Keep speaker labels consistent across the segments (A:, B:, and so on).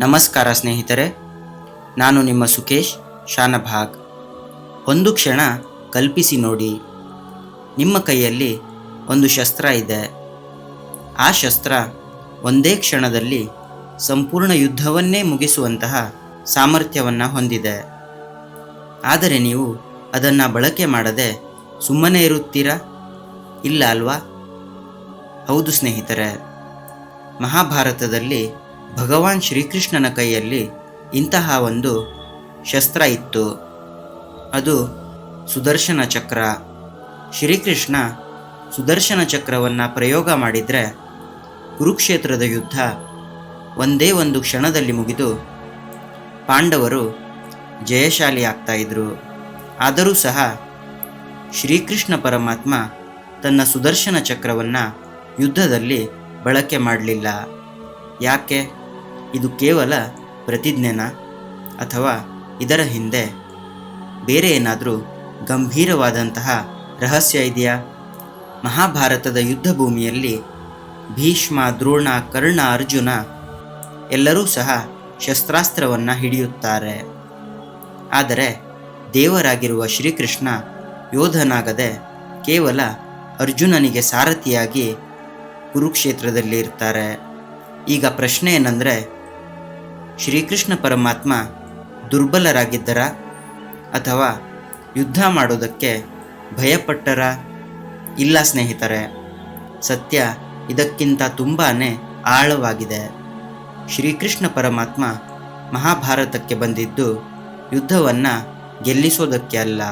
A: ನಮಸ್ಕಾರ ಸ್ನೇಹಿತರೆ, ನಾನು ನಿಮ್ಮ ಸುಕೇಶ್ ಶಾನಭಾಗ್. ಒಂದು ಕ್ಷಣ ಕಲ್ಪಿಸಿ ನೋಡಿ. ನಿಮ್ಮ ಕೈಯಲ್ಲಿ ಒಂದು ಶಸ್ತ್ರ ಇದೆ. ಆ ಶಸ್ತ್ರ ಒಂದೇ ಕ್ಷಣದಲ್ಲಿ ಸಂಪೂರ್ಣ ಯುದ್ಧವನ್ನೇ ಮುಗಿಸುವಂತಹ ಸಾಮರ್ಥ್ಯವನ್ನು ಹೊಂದಿದೆ. ಆದರೆ ನೀವು ಅದನ್ನು ಬಳಕೆ ಮಾಡದೆ ಸುಮ್ಮನೆ ಇರುತ್ತೀರಾ? ಇಲ್ಲ ಅಲ್ವಾ? ಹೌದು ಸ್ನೇಹಿತರೆ, ಮಹಾಭಾರತದಲ್ಲಿ ಭಗವಾನ್ ಶ್ರೀಕೃಷ್ಣನ ಕೈಯಲ್ಲಿ ಇಂತಹ ಒಂದು ಶಸ್ತ್ರ ಇತ್ತು. ಅದು ಸುದರ್ಶನ ಚಕ್ರ. ಶ್ರೀಕೃಷ್ಣ ಸುದರ್ಶನ ಚಕ್ರವನ್ನು ಪ್ರಯೋಗ ಮಾಡಿದರೆ ಕುರುಕ್ಷೇತ್ರದ ಯುದ್ಧ ಒಂದೇ ಒಂದು ಕ್ಷಣದಲ್ಲಿ ಮುಗಿದು ಪಾಂಡವರು ಜಯಶಾಲಿ ಆಗ್ತಾ ಇದ್ರು. ಆದರೂ ಸಹ ಶ್ರೀಕೃಷ್ಣ ಪರಮಾತ್ಮ ತನ್ನ ಸುದರ್ಶನ ಚಕ್ರವನ್ನು ಯುದ್ಧದಲ್ಲಿ ಬಳಕೆ ಮಾಡಲಿಲ್ಲ. ಯಾಕೆ? ಇದು ಕೇವಲ ಪ್ರತಿಜ್ಞೆನ ಅಥವಾ ಇದರ ಹಿಂದೆ ಬೇರೆ ಏನಾದರೂ ಗಂಭೀರವಾದಂತಹ ರಹಸ್ಯ ಇದೆಯಾ? ಮಹಾಭಾರತದ ಯುದ್ಧ ಭೂಮಿಯಲ್ಲಿ ಭೀಷ್ಮ, ದ್ರೋಣ, ಕರ್ಣ, ಅರ್ಜುನ ಎಲ್ಲರೂ ಸಹ ಶಸ್ತ್ರಾಸ್ತ್ರವನ್ನು ಹಿಡಿಯುತ್ತಾರೆ. ಆದರೆ ದೇವರಾಗಿರುವ ಶ್ರೀಕೃಷ್ಣ ಯೋಧನಾಗದೆ ಕೇವಲ ಅರ್ಜುನನಿಗೆ ಸಾರಥಿಯಾಗಿ ಕುರುಕ್ಷೇತ್ರದಲ್ಲಿ ಇರ್ತಾರೆ ಈಗ ಪ್ರಶ್ನೆ ಏನಂದರೆ ಶ್ರೀಕೃಷ್ಣ ಪರಮಾತ್ಮ ದುರ್ಬಲರಾಗಿದ್ದರ ಅಥವಾ ಯುದ್ಧ ಮಾಡೋದಕ್ಕೆ ಭಯಪಟ್ಟರ? ಇಲ್ಲ ಸ್ನೇಹಿತರೆ, ಸತ್ಯ ಇದಕ್ಕಿಂತ ತುಂಬಾ ಆಳವಾಗಿದೆ. ಶ್ರೀಕೃಷ್ಣ ಪರಮಾತ್ಮ ಮಹಾಭಾರತಕ್ಕೆ ಬಂದಿದ್ದು ಯುದ್ಧವನ್ನು ಗೆಲ್ಲಿಸೋದಕ್ಕೆ ಅಲ್ಲ.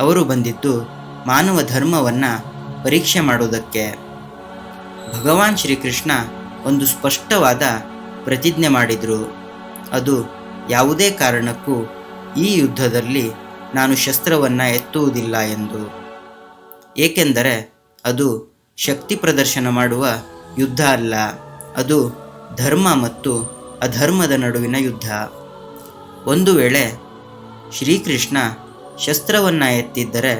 A: ಅವರು ಬಂದಿದ್ದು ಮಾನವ ಧರ್ಮವನ್ನು ಪರೀಕ್ಷೆ ಮಾಡೋದಕ್ಕೆ. ಭಗವಾನ್ ಶ್ರೀಕೃಷ್ಣ ಒಂದು ಸ್ಪಷ್ಟವಾದ ಪ್ರತಿಜ್ಞೆ ಮಾಡಿದರು. ಅದು ಯಾವುದೇ ಕಾರಣಕ್ಕೂ ಈ ಯುದ್ಧದಲ್ಲಿ ನಾನು ಶಸ್ತ್ರವನ್ನು ಎತ್ತುವುದಿಲ್ಲ ಎಂದು. ಏಕೆಂದರೆ ಅದು ಶಕ್ತಿ ಪ್ರದರ್ಶನ ಮಾಡುವ ಯುದ್ಧ ಅಲ್ಲ, ಅದು ಧರ್ಮ ಮತ್ತು ಅಧರ್ಮದ ನಡುವಿನ ಯುದ್ಧ. ಒಂದು ವೇಳೆ ಶ್ರೀಕೃಷ್ಣ ಶಸ್ತ್ರವನ್ನು ಎತ್ತಿದ್ದರೆ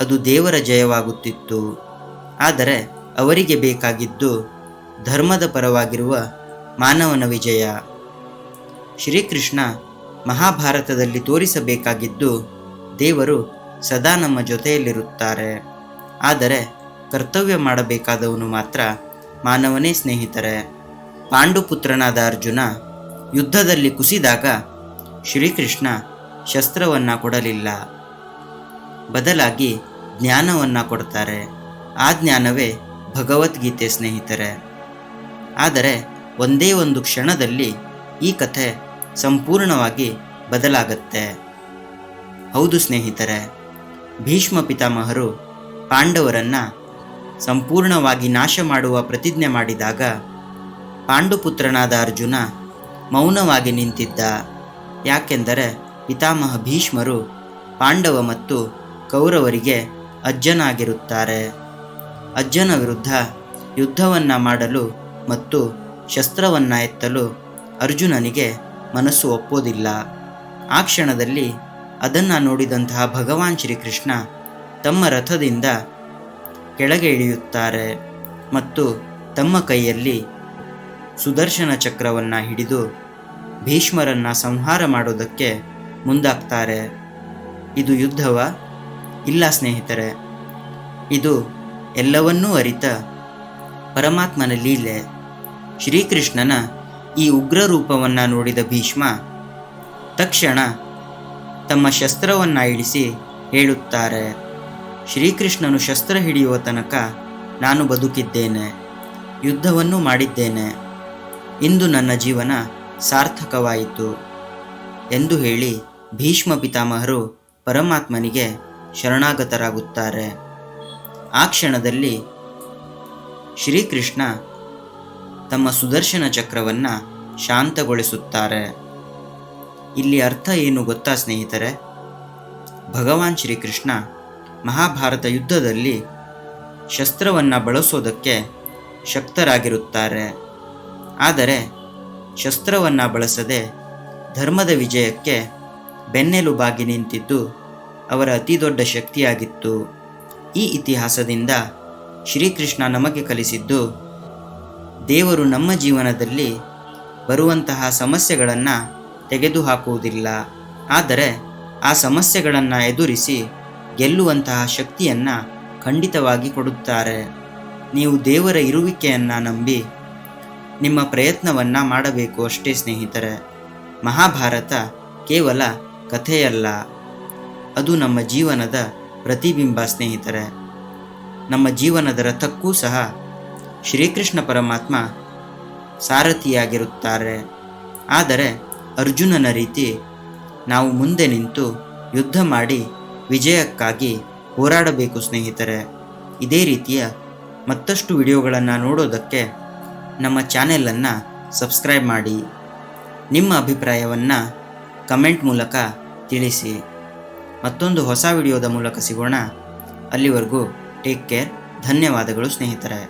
A: ಅದು ದೇವರ ಜಯವಾಗುತ್ತಿತ್ತು. ಆದರೆ ಅವರಿಗೆ ಬೇಕಾಗಿದ್ದು ಧರ್ಮದ ಪರವಾಗಿರುವ ಮಾನವನ ವಿಜಯ. ಶ್ರೀಕೃಷ್ಣ ಮಹಾಭಾರತದಲ್ಲಿ ತೋರಿಸಬೇಕಾಗಿದ್ದು ದೇವರು ಸದಾ ನಮ್ಮ ಜೊತೆಯಲ್ಲಿರುತ್ತಾರೆ. ಆದರೆ ಕರ್ತವ್ಯ ಮಾಡಬೇಕಾದವನು ಮಾತ್ರ ಮಾನವನೇ ಸ್ನೇಹಿತರೆ. ಪಾಂಡುಪುತ್ರನಾದ ಅರ್ಜುನ ಯುದ್ಧದಲ್ಲಿ ಕುಸಿದಾಗ ಶ್ರೀಕೃಷ್ಣ ಶಸ್ತ್ರವನ್ನು ಕೊಡಲಿಲ್ಲ. ಬದಲಾಗಿ ಜ್ಞಾನವನ್ನು ಕೊಡ್ತಾರೆ. ಆ ಜ್ಞಾನವೇ ಭಗವದ್ಗೀತೆ ಸ್ನೇಹಿತರೆ. ಆದರೆ ಒಂದೇ ಒಂದು ಕ್ಷಣದಲ್ಲಿ ಈ ಕಥೆ ಸಂಪೂರ್ಣವಾಗಿ ಬದಲಾಗತ್ತೆ. ಹೌದು ಸ್ನೇಹಿತರೆ, ಭೀಷ್ಮ ಪಿತಾಮಹರು ಪಾಂಡವರನ್ನು ಸಂಪೂರ್ಣವಾಗಿ ನಾಶ ಮಾಡುವ ಪ್ರತಿಜ್ಞೆ ಮಾಡಿದಾಗ ಪಾಂಡುಪುತ್ರನಾದ ಅರ್ಜುನ ಮೌನವಾಗಿ ನಿಂತಿದ್ದ. ಯಾಕೆಂದರೆ ಪಿತಾಮಹ ಭೀಷ್ಮರು ಪಾಂಡವ ಮತ್ತು ಕೌರವರಿಗೆ ಅಜ್ಜನಾಗಿರುತ್ತಾರೆ. ಅಜ್ಜನ ವಿರುದ್ಧ ಯುದ್ಧವನ್ನು ಮಾಡಲು ಮತ್ತು ಶಸ್ತ್ರವನ್ನು ಎತ್ತಲು ಅರ್ಜುನನಿಗೆ ಮನಸ್ಸು ಒಪ್ಪೋದಿಲ್ಲ. ಆ ಕ್ಷಣದಲ್ಲಿ ಅದನ್ನು ನೋಡಿದಂತಹ ಭಗವಾನ್ ಶ್ರೀಕೃಷ್ಣ ತಮ್ಮ ರಥದಿಂದ ಕೆಳಗೆ ಇಳಿಯುತ್ತಾರೆ ಮತ್ತು ತಮ್ಮ ಕೈಯಲ್ಲಿ ಸುದರ್ಶನ ಚಕ್ರವನ್ನು ಹಿಡಿದು ಭೀಷ್ಮರನ್ನು ಸಂಹಾರ ಮಾಡೋದಕ್ಕೆ ಮುಂದಾಗ್ತಾರೆ. ಇದು ಯುದ್ಧವ? ಇಲ್ಲ ಸ್ನೇಹಿತರೆ. ಇದು ಎಲ್ಲವನ್ನೂ ಅರಿತ ಪರಮಾತ್ಮನ ಲೀಲೆ. ಶ್ರೀಕೃಷ್ಣನ ಈ ಉಗ್ರ ರೂಪವನ್ನು ನೋಡಿದ ಭೀಷ್ಮ ತಕ್ಷಣ ತಮ್ಮ ಶಸ್ತ್ರವನ್ನು ಇಳಿಸಿ ಹೇಳುತ್ತಾರೆ, ಶ್ರೀಕೃಷ್ಣನು ಶಸ್ತ್ರ ಹಿಡಿಯುವ ತನಕ ನಾನು ಬದುಕಿದ್ದೇನೆ, ಯುದ್ಧವನ್ನು ಮಾಡಿದ್ದೇನೆ, ಇಂದು ನನ್ನ ಜೀವನ ಸಾರ್ಥಕವಾಯಿತು ಎಂದು ಹೇಳಿ ಭೀಷ್ಮ ಪಿತಾಮಹರು ಪರಮಾತ್ಮನಿಗೆ ಶರಣಾಗತರಾಗುತ್ತಾರೆ. ಆ ಕ್ಷಣದಲ್ಲಿ ಶ್ರೀಕೃಷ್ಣ ತಮ್ಮ ಸುದರ್ಶನ ಚಕ್ರವನ್ನು ಶಾಂತಗೊಳಿಸುತ್ತಾರೆ. ಇಲ್ಲಿ ಅರ್ಥ ಏನು ಗೊತ್ತಾ ಸ್ನೇಹಿತರೆ? ಭಗವಾನ್ ಶ್ರೀಕೃಷ್ಣ ಮಹಾಭಾರತ ಯುದ್ಧದಲ್ಲಿ ಶಸ್ತ್ರವನ್ನು ಬಳಸೋದಕ್ಕೆ ಶಕ್ತರಾಗಿರುತ್ತಾರೆ. ಆದರೆ ಶಸ್ತ್ರವನ್ನು ಬಳಸದೆ ಧರ್ಮದ ವಿಜಯಕ್ಕೆ ಬೆನ್ನೆಲುಬಾಗಿ ನಿಂತಿದ್ದು ಅವರ ಅತಿ ದೊಡ್ಡ ಶಕ್ತಿಯಾಗಿತ್ತು. ಈ ಇತಿಹಾಸದಿಂದ ಶ್ರೀಕೃಷ್ಣ ನಮಗೆ ಕಲಿಸಿದ್ದು ದೇವರು ನಮ್ಮ ಜೀವನದಲ್ಲಿ ಬರುವಂತಹ ಸಮಸ್ಯೆಗಳನ್ನು ತೆಗೆದುಹಾಕುವುದಿಲ್ಲ. ಆದರೆ ಆ ಸಮಸ್ಯೆಗಳನ್ನು ಎದುರಿಸಿ ಗೆಲ್ಲುವಂತಹ ಶಕ್ತಿಯನ್ನು ಖಂಡಿತವಾಗಿ ಕೊಡುತ್ತಾರೆ. ನೀವು ದೇವರ ಇರುವಿಕೆಯನ್ನು ನಂಬಿ ನಿಮ್ಮ ಪ್ರಯತ್ನವನ್ನು ಮಾಡಬೇಕು ಅಷ್ಟೇ ಸ್ನೇಹಿತರೆ. ಮಹಾಭಾರತ ಕೇವಲ ಕಥೆಯಲ್ಲ. ಅದು ನಮ್ಮ ಜೀವನದ ಪ್ರತಿಬಿಂಬ ಸ್ನೇಹಿತರೆ. ನಮ್ಮ ಜೀವನದ ರಥಕ್ಕೂ ಸಹ ಶ್ರೀಕೃಷ್ಣ ಪರಮಾತ್ಮ ಸಾರಥಿಯಾಗಿರುತ್ತಾರೆ. ಆದರೆ ಅರ್ಜುನನ ರೀತಿ ನಾವು ಮುಂದೆ ನಿಂತು ಯುದ್ಧ ಮಾಡಿ ವಿಜಯಕ್ಕಾಗಿ ಹೋರಾಡಬೇಕು ಸ್ನೇಹಿತರೆ. ಇದೇ ರೀತಿಯ ಮತ್ತಷ್ಟು ವಿಡಿಯೋಗಳನ್ನು ನೋಡೋದಕ್ಕೆ ನಮ್ಮ ಚಾನೆಲನ್ನು ಸಬ್ಸ್ಕ್ರೈಬ್ ಮಾಡಿ. ನಿಮ್ಮ ಅಭಿಪ್ರಾಯವನ್ನು ಕಮೆಂಟ್ ಮೂಲಕ ತಿಳಿಸಿ. ಮತ್ತೊಂದು ಹೊಸ ವಿಡಿಯೋದ ಮೂಲಕ ಸಿಗೋಣ. ಅಲ್ಲಿವರೆಗೂ ಟೇಕ್ ಕೇರ್. ಧನ್ಯವಾದಗಳು ಸ್ನೇಹಿತರೆ.